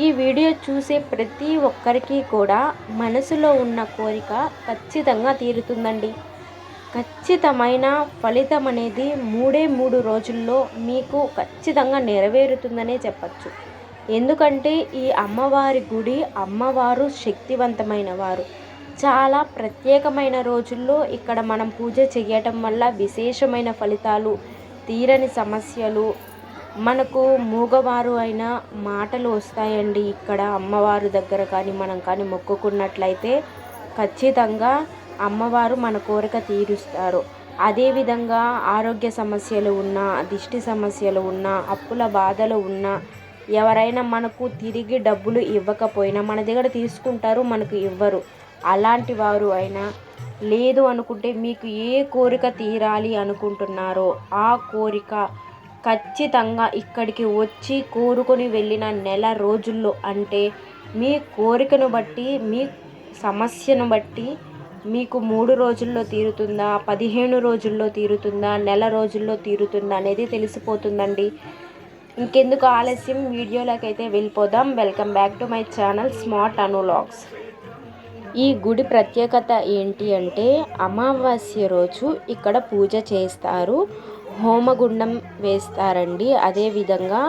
ఈ వీడియో చూసే ప్రతి ఒక్కరికి కూడా మనసులో ఉన్న కోరిక ఖచ్చితంగా తీరుతుందండి. ఖచ్చితమైన ఫలితం అనేది మూడే మూడు రోజుల్లో మీకు ఖచ్చితంగా నెరవేరుతుందనే చెప్పచ్చు. ఎందుకంటే ఈ అమ్మవారి గుడి అమ్మవారు శక్తివంతమైన వారు. చాలా ప్రత్యేకమైన రోజుల్లో ఇక్కడ మనం పూజ చేయటం వల్ల విశేషమైన ఫలితాలు తీరని సమస్యలు మనకు మూగవారు అయిన మాటలు వస్తాయండి ఇక్కడ అమ్మవారు దగ్గర కానీ మనం కానీ మొక్కుకున్నట్లయితే ఖచ్చితంగా అమ్మవారు మన కోరిక తీరుస్తారు. అదేవిధంగా ఆరోగ్య సమస్యలు ఉన్నా దిష్టి సమస్యలు ఉన్నా అప్పుల బాధలు ఉన్నా ఎవరైనా మనకు తిరిగి డబ్బులు ఇవ్వకపోయినా మన దగ్గర తీసుకుంటారు మనకు ఇవ్వరు. అలాంటి వారు అయినా లేదు అనుకుంటే మీకు ఏ కోరిక తీరాలి అనుకుంటున్నారో ఆ కోరిక ఖచ్చితంగా ఇక్కడికి వచ్చి కోరుకొని వెళ్ళిన నెల రోజుల్లో అంటే మీ కోరికను బట్టి మీ సమస్యను బట్టి మీకు మూడు రోజుల్లో తీరుతుందా పదిహేను రోజుల్లో తీరుతుందా నెల రోజుల్లో తీరుతుందా అనేది తెలిసిపోతుందండి. ఇంకెందుకు ఆలస్యం? వీడియోలోకి అయితే వెళ్ళిపోదాం. Welcome back to my channel smart అనులాగ్స్ ఈ గుడి ప్రత్యేకత ఏంటి అంటే అమావాస్య రోజు ఇక్కడ పూజ చేస్తారు. హోమగుండం వేస్తారండి. అదేవిధంగా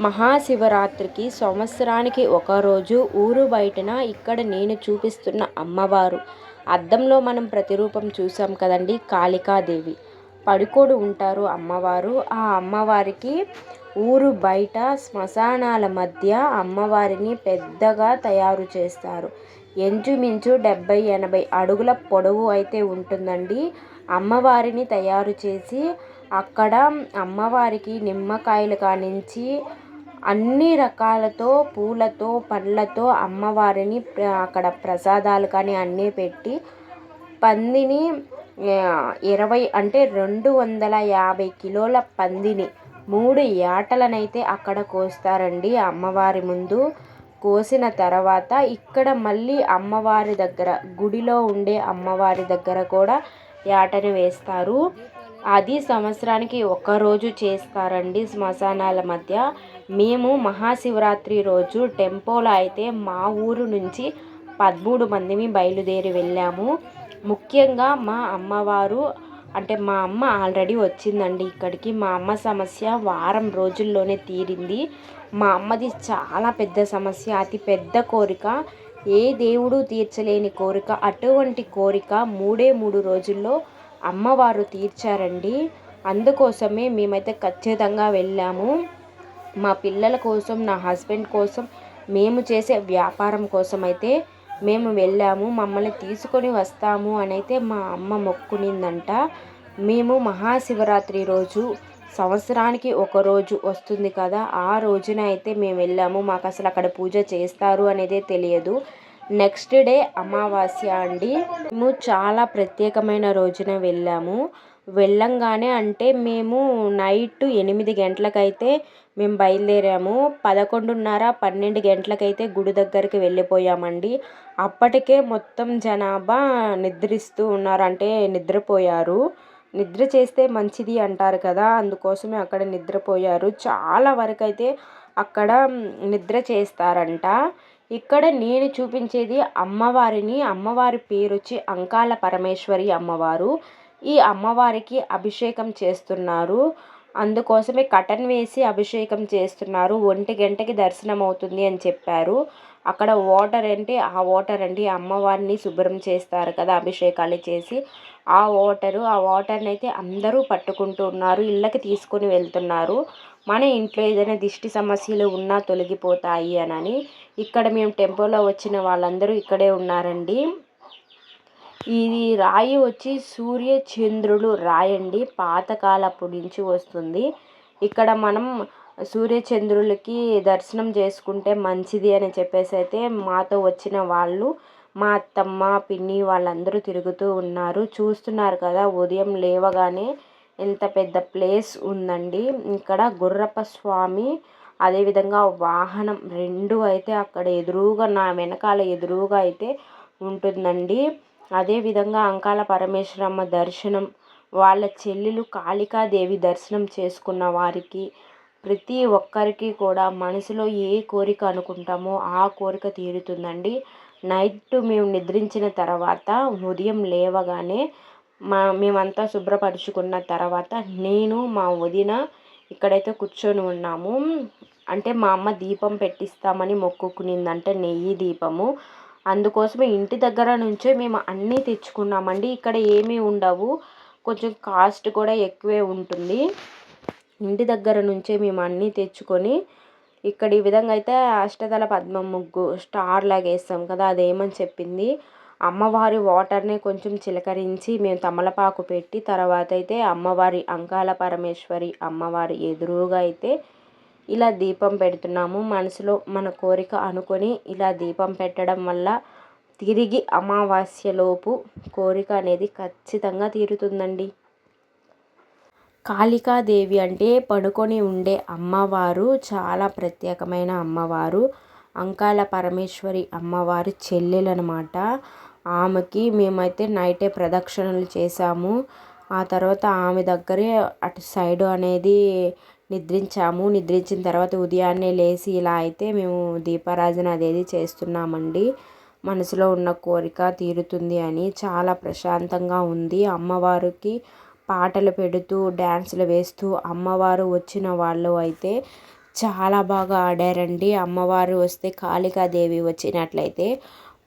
మహాశివరాత్రికి సంవత్సరానికి ఒకరోజు ఊరు బయటన ఇక్కడ నేను చూపిస్తున్న అమ్మవారు. అద్దంలో మనం ప్రతిరూపం చూసాం కదండి కాళికాదేవి. పడుకోడు ఉంటారు అమ్మవారు. ఆ అమ్మవారికి ఊరు బయట శ్మశానాల మధ్య అమ్మవారిని పెద్దగా తయారు చేస్తారు. ఇంచుమించు డెబ్బై ఎనభై అడుగుల పొడవు అయితే ఉంటుందండి. అమ్మవారిని తయారు చేసి అక్కడ అమ్మవారికి నిమ్మకాయలు కానించి అన్ని రకాలతో పూలతో పండ్లతో అమ్మవారిని అక్కడ ప్రసాదాలు కానీ అన్నీ పెట్టి పందిని ఇరవై అంటే రెండు వందల యాభై కిలోల పందిని మూడు ఏటలనైతే అక్కడ కోస్తారండి అమ్మవారి ముందు. కోసిన తర్వాత ఇక్కడ మళ్ళీ అమ్మవారి దగ్గర గుడిలో ఉండే అమ్మవారి దగ్గర కూడా యాటని వేస్తారు. అది సంవత్సరానికి ఒక్కరోజు చేస్తారండి శ్మశానాల మధ్య. మేము మహాశివరాత్రి రోజు టెంపోలో అయితే మా ఊరు నుంచి పదమూడు మందిని బయలుదేరి వెళ్ళాము. ముఖ్యంగా మా అమ్మవారు అంటే మా అమ్మ ఆల్రెడీ వచ్చిందండి ఇక్కడికి. మా అమ్మ సమస్య వారం రోజుల్లోనే తీరింది. మా అమ్మది చాలా పెద్ద సమస్య అతి పెద్ద కోరిక. ఏ దేవుడు తీర్చలేని కోరిక అటువంటి కోరిక మూడే మూడు రోజుల్లో అమ్మవారు తీర్చారండి. అందుకోసమే మేమైతే ఖచ్చితంగా వెళ్ళాము. మా పిల్లల కోసం నా హస్బెండ్ కోసం మేము చేసే వ్యాపారం కోసం అయితే మేము వెళ్ళాము మమ్మల్ని తీసుకొని వస్తాము అని అయితే మా అమ్మ మొక్కునిందంట. మేము మహాశివరాత్రి రోజు సంవత్సరానికి ఒక రోజు వస్తుంది కదా ఆ రోజున అయితే మేము వెళ్ళాము. మాకు అసలు అక్కడ పూజ చేస్తారు అనేది తెలియదు. నెక్స్ట్ డే అమావాస్య అండి. మేము చాలా ప్రత్యేకమైన రోజున వెళ్ళాము. వెళ్ళంగానే అంటే మేము నైట్ ఎనిమిది గంటలకైతే మేము బయలుదేరాము. పదకొండున్నర పన్నెండు గంటలకైతే గుడి దగ్గరికి వెళ్ళిపోయామండి. అప్పటికే మొత్తం జనాభా నిద్రిస్తూ ఉన్నారు అంటే నిద్రపోయారు. నిద్ర చేస్తే మంచిది అంటారు కదా అందుకోసమే అక్కడ నిద్రపోయారు. చాలా వరకు అయితే అక్కడ నిద్ర చేస్తారంట. ఇక్కడ నేను చూపించేది అమ్మవారిని. అమ్మవారి పేరు వచ్చి అంకాల పరమేశ్వరి అమ్మవారు. ఈ అమ్మవారికి అభిషేకం చేస్తున్నారు. అందుకోసమే కటన్ వేసి అభిషేకం చేస్తున్నారు. ఒంటి గంటకి దర్శనం అవుతుంది అని చెప్పారు. అక్కడ వాటర్ అంటే ఆ వాటర్ అండి అమ్మవారిని శుభ్రం చేస్తారు కదా అభిషేకాలు చేసి. ఆ వాటరు ఆ వాటర్ని అయితే అందరూ పట్టుకుంటూ ఉన్నారు ఇళ్ళకి తీసుకొని వెళ్తున్నారు. మన ఇంట్లో ఏదైనా దిష్టి సమస్యలు ఉన్నా తొలగిపోతాయి అని ఇక్కడ మేము టెంపోలో వచ్చిన వాళ్ళందరూ ఇక్కడే ఉన్నారండి. ఇది రాయి వచ్చి సూర్య చంద్రులు రాయండి. పాతకాలపు నుంచి వస్తుంది. ఇక్కడ మనం సూర్యచంద్రులకి దర్శనం చేసుకుంటే మంచిది అని చెప్పేసి అయితే మాతో వచ్చిన వాళ్ళు మా అత్తమ్మ పిన్ని వాళ్ళందరూ తిరుగుతూ ఉన్నారు. చూస్తున్నారు కదా ఉదయం లేవగానే ఎంత పెద్ద ప్లేస్ ఉందండి. ఇక్కడ గుర్రప్ప స్వామి అదేవిధంగా వాహనం రెండు అయితే అక్కడ ఎదురుగా నా వెనకాల ఎదురుగా అయితే ఉంటుందండి. అదేవిధంగా అంకాల పరమేశ్వరమ్మ దర్శనం వాళ్ళ చెల్లెలు కాళికాదేవి దర్శనం చేసుకున్న వారికి ప్రతి ఒక్కరికి కూడా మనసులో ఏ కోరిక అనుకుంటామో ఆ కోరిక తీరుతుందండి. నైట్ మేము నిద్రించిన తర్వాత ఉదయం లేవగానే మా మేమంతా శుభ్రపరుచుకున్న తర్వాత నేను మా వదిన ఇక్కడైతే కూర్చొని ఉన్నాము. అంటే మా అమ్మ దీపం పెట్టిస్తామని మొక్కుకునిందంటే నెయ్యి దీపము. అందుకోసమే ఇంటి దగ్గర నుంచే మేము అన్నీ తెచ్చుకున్నామండి. ఇక్కడ ఏమీ ఉండవు. కొంచెం కాస్ట్ కూడా ఎక్కువే ఉంటుంది. ఇంటి దగ్గర నుంచే మేము అన్నీ తెచ్చుకొని ఇక్కడ ఈ విధంగా అయితే అష్టదళ పద్మ ముగ్గు స్టార్ లాగా వేస్తాం కదా అదేమని చెప్పింది. అమ్మవారి వాటర్ని కొంచెం చిలకరించి మేము తమలపాకు పెట్టి తర్వాత అయితే అమ్మవారి అంకాల పరమేశ్వరి అమ్మవారి ఎదురుగా అయితే ఇలా దీపం పెడుతున్నాము. మనసులో మన కోరిక అనుకొని ఇలా దీపం పెట్టడం వల్ల తిరిగి అమావాస్యలోపు కోరిక అనేది ఖచ్చితంగా తీరుతుందండి. కాళికాదేవి అంటే పడుకొని ఉండే అమ్మవారు చాలా ప్రత్యేకమైన అమ్మవారు. అంకాల పరమేశ్వరి అమ్మవారి చెల్లెలనమాట. ఆమెకి మేమైతే నైటే ప్రదక్షిణలు చేసాము ఆ తర్వాత ఆమె దగ్గరే అటు సైడు అనేది నిద్రించాము. నిద్రించిన తర్వాత ఉదయాన్నే లేచి ఇలా అయితే మేము దీపారాజన అదేది చేస్తున్నామండి. మనసులో ఉన్న కోరిక తీరుతుంది అని చాలా ప్రశాంతంగా ఉంది. అమ్మవారికి పాటలు పెడుతూ డ్యాన్సులు వేస్తూ అమ్మవారు వచ్చిన వాళ్ళు అయితే చాలా బాగా ఆడారండి. అమ్మవారు వస్తే కాళికాదేవి వచ్చినట్లయితే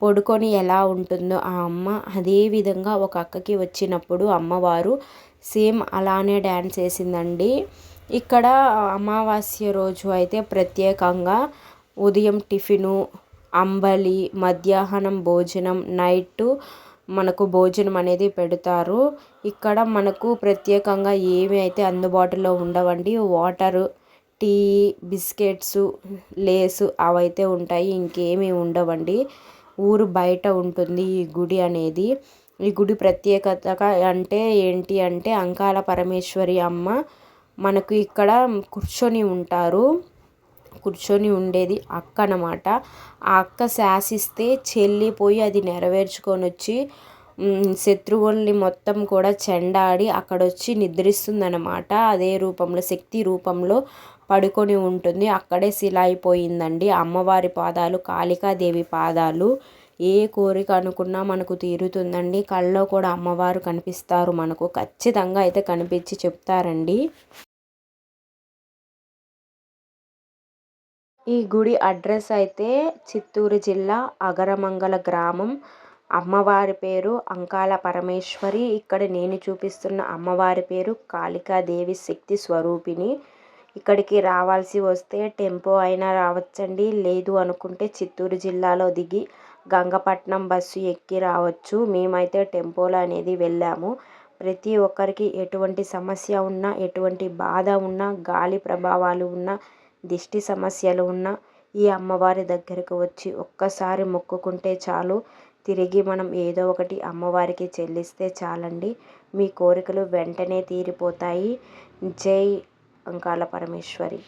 పడుకొని ఎలా ఉంటుందో ఆ అమ్మ అదే విధంగా ఒక అక్కకి వచ్చినప్పుడు అమ్మవారు సేమ్ అలానే డ్యాన్స్ వేసిందండి. ఇక్కడ అమావాస్య రోజు అయితే ప్రత్యేకంగా ఉదయం టిఫిను అంబలి మధ్యాహ్నం భోజనం నైట్ మనకు భోజనం అనేది పెడతారు. ఇక్కడ మనకు ప్రత్యేకంగా ఏమి అయితే అందుబాటులో ఉండవండి వాటరు టీ బిస్కెట్స్ లేసు అవైతే ఉంటాయి ఇంకేమీ ఉండవండి. ఊరు బయట ఉంటుంది ఈ గుడి అనేది. ఈ గుడి ప్రత్యేకత అంటే ఏంటి అంటే అంకాల పరమేశ్వరి అమ్మ మనకు ఇక్కడ కూర్చొని ఉంటారు. కూర్చొని ఉండేది అక్క అనమాట ఆ అక్క శాసిస్తే చెల్లిపోయి అది నెరవేర్చుకొని వచ్చి శత్రువుల్ని మొత్తం కూడా చెండాడి అక్కడొచ్చి నిద్రిస్తుందనమాట అదే రూపంలో శక్తి రూపంలో పడుకొని ఉంటుంది. అక్కడే శిల అయిపోయిందండి అమ్మవారి పాదాలు కాళికాదేవి పాదాలు. ఏ కోరిక అనుకున్నా మనకు తీరుతుందండి. కళ్ళలో కూడా అమ్మవారు కనిపిస్తారు మనకు. ఖచ్చితంగా అయితే కనిపించి చెప్తారండి. ఈ గుడి అడ్రస్ అయితే చిత్తూరు జిల్లా అగరమంగళ గ్రామం. అమ్మవారి పేరు అంకాల పరమేశ్వరి. ఇక్కడ నేను చూపిస్తున్న అమ్మవారి పేరు కాళికాదేవి శక్తి స్వరూపిణి. ఇక్కడికి రావాల్సి వస్తే టెంపో అయినా రావచ్చండి. లేదు అనుకుంటే చిత్తూరు జిల్లాలో దిగి గంగపట్నం బస్సు ఎక్కి రావచ్చు. మేమైతే టెంపోలో అనేది వెళ్ళాము. ప్రతి ఒక్కరికి ఎటువంటి సమస్య ఉన్నా ఎటువంటి బాధ ఉన్నా గాలి ప్రభావాలు ఉన్నా దిష్టి సమస్యలు ఉన్నా ఈ అమ్మవారి దగ్గరకు వచ్చి ఒక్కసారి మొక్కుకుంటే చాలు. తిరిగి మనం ఏదో ఒకటి అమ్మవారికి చెల్లిస్తే చాలండి. మీ కోరికలు వెంటనే తీరిపోతాయి. జై అంకాల పరమేశ్వరి.